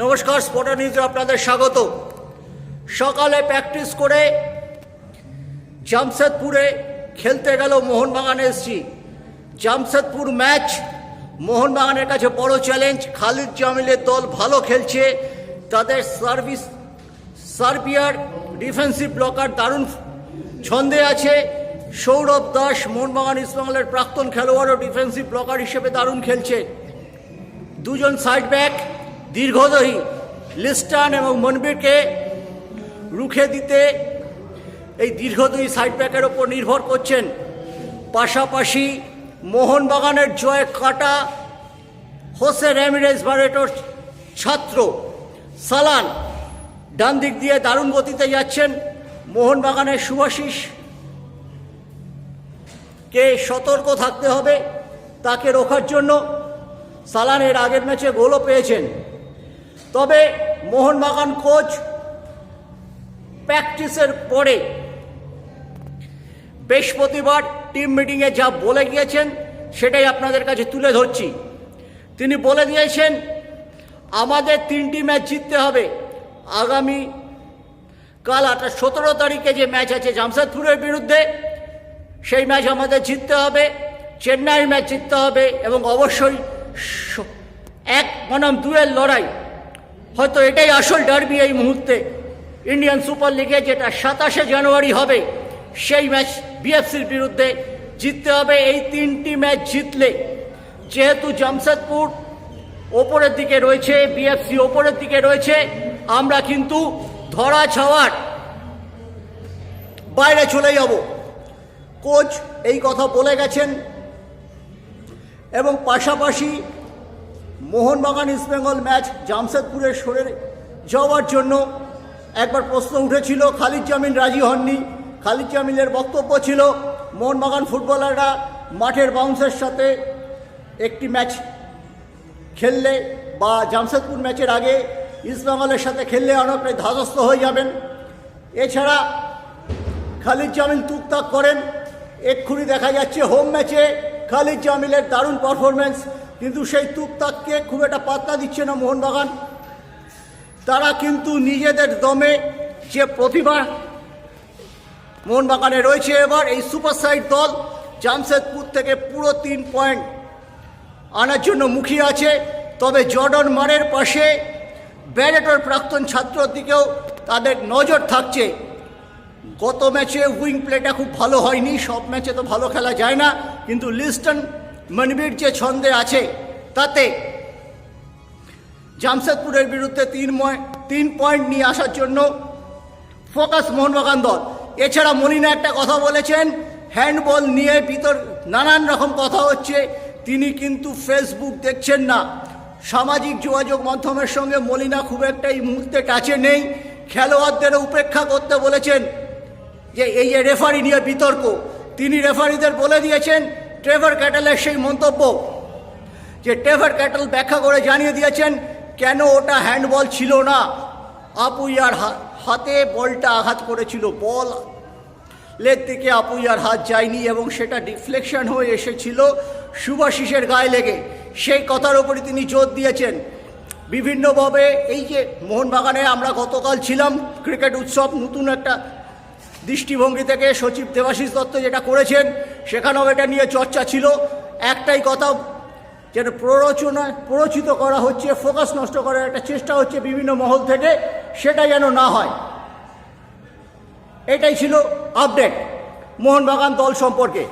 নমস্কার স্পোর্টার নিউজে আপনাদের স্বাগত। সকালে প্র্যাকটিস করে জামশেদপুরে খেলতে গেল মোহনবাগান এসছি জামশেদপুর ম্যাচ মোহনবাগানের কাছে বড় চ্যালেঞ্জ খালিদ জামিলের দল ভালো খেলছে, তাদের সার্ভিস সার্বিয়ার ডিফেন্সিভ ব্লকার দারুণ ছন্দে আছে। সৌরভ দাস মোহনবাগান ইস্টবেঙ্গলের প্রাক্তন খেলোয়াড়ও ডিফেন্সিভ ব্লকার হিসেবে দারুণ খেলছে। দুজন সাইড ব্যাক দীর্ঘদয়ী লিস্টান এবং মনবীরকে রুখে দিতে এই দীর্ঘদয়ী সাইড ব্যাকের ওপর নির্ভর করছেন। পাশাপাশি মোহনবাগানের জয় কাটা হোসে র্যামিরেজ বারেটোর ছাত্র সালান ডান দিক দিয়ে দারুণ গতিতে যাচ্ছেন মোহনবাগানের শুভাশিস। কে সতর্ক থাকতে হবে তাকে রোখার জন্য সালানের আগের ম্যাচে গোলও পেয়েছেন। তবে মোহনবাগান কোচ প্র্যাকটিসের পরে বৃহস্পতিবার টিম মিটিংয়ে যা বলে গিয়েছেন, সেটাই আপনাদের কাছে তুলে ধরছি। তিনি বলে দিয়েছেন, আমাদের তিনটি ম্যাচ জিততে হবে। আগামী কাল আটা সতেরো তারিখে যে ম্যাচ আছে জামশেদপুরের বিরুদ্ধে, সেই ম্যাচ আমাদের জিততে হবে চেন্নাই ম্যাচ জিততে হবে এবং অবশ্যই এক বনাম দুয়ের লড়াই। হয়তো এটাই আসল ডার্বি এই মুহূর্তে। ইন্ডিয়ান সুপার লিগে যেটা সাতাশে জানুয়ারি হবে, সেই ম্যাচ বিএফসির বিরুদ্ধে জিততে হবে। এই তিনটি ম্যাচ জিতলে যেহেতু জামশেদপুর ওপরের দিকে রয়েছে, বিএফসি ওপরের দিকে রয়েছে, আমরা কিন্তু ধরা ছাওয়ার বাইরে চলে যাব। কোচ এই কথা বলে গেছেন এবং পাশাপাশি মোহনবাগান ইস্টবেঙ্গল ম্যাচ জামশেদপুরে সরে যাওয়ার জন্য একবার প্রশ্ন উঠেছিল, খালিদ জামিন রাজি হননি। খালিদ জামিনের বক্তব্য ছিল, মোহনবাগান ফুটবলাররা মাঠের বাউন্সের সাথে একটি ম্যাচ খেললে বা জামশেদপুর ম্যাচের আগে ইস্টবেঙ্গলের সাথে খেললে অনেকটাই ধাতস্থ হয়ে যাবেন। এছাড়া খালিদ জামিল টুকটাক করেন। এক্ষুনি দেখা যাচ্ছে হোম ম্যাচে খালিদ জামিলের দারুণ পারফরমেন্স কিন্তু সেই টুকটাককে খুব একটা পাত্তা দিচ্ছে না মোহনবাগান। তারা কিন্তু নিজেদের দমে যে প্রতিভা মোহনবাগানে রয়েছে এবার, এই সুপার সাইড দল জামশেদপুর থেকে পুরো তিন পয়েন্ট আনার জন্য মুখিয়ে আছে। তবে জর্ডন মারের পাশে ব্যারেটোর প্রাক্তন ছাত্রর দিকেও তাদের নজর থাকছে। গত ম্যাচে উইং প্লেটা খুব ভালো হয়নি, সব ম্যাচে তো ভালো খেলা যায় না, কিন্তু লিস্টন মনবীর যে ছন্দে আছে। তাতে জামশেদপুরের বিরুদ্ধে তিন তিন পয়েন্ট নিয়ে আসার জন্য ফোকাস মোহনবাগান দল। এছাড়া মলিনা একটা কথা বলেছেন হ্যান্ডবল নিয়ে ভিতর নানান রকম কথা হচ্ছে, তিনি কিন্তু ফেসবুক দেখছেন না। সামাজিক যোগাযোগ মাধ্যমের সঙ্গে মলিনা খুব একটা এই মুহূর্তে টাচে নেই। খেলোয়াড়দের উপেক্ষা করতে বলেছেন যে, এই যে রেফারি নিয়ে বিতর্ক, তিনি রেফারিদের বলে দিয়েছেন ট্রেভার ক্যাটেলের সেই মন্তব্য যে ট্রেভার ক্যাটেল ব্যাখ্যা করে জানিয়ে দিয়েছেন, কেন ওটা হ্যান্ডবল ছিল না? আপুইয়ার হাতে বলটা আঘাত করেছিল, বল লেগ থেকে আপুইয়ার হাত যায়নি এবং সেটা ডিফ্লেকশন হয়ে এসেছিল শুভাশিসের গায়ে লেগে। সেই কথার উপরই তিনি জোর দিয়েছেন। বিভিন্নভাবে এই যে মোহনবাগানে আমরা গতকাল ছিলাম, ক্রিকেট উৎসব, নতুন একটা দৃষ্টিভঙ্গি থেকে সচিব দেবাশিস দত্ত যেটা করেছেন, সেখানেও এটা নিয়ে চর্চা ছিল। একটাই কথা যেটা প্ররোচনা, প্ররোচিত করা হচ্ছে, ফোকাস নষ্ট করার একটা চেষ্টা হচ্ছে বিভিন্ন মহল থেকে, সেটা যেন না হয়। এটাই ছিল আপডেট মোহনবাগান দল সম্পর্কে।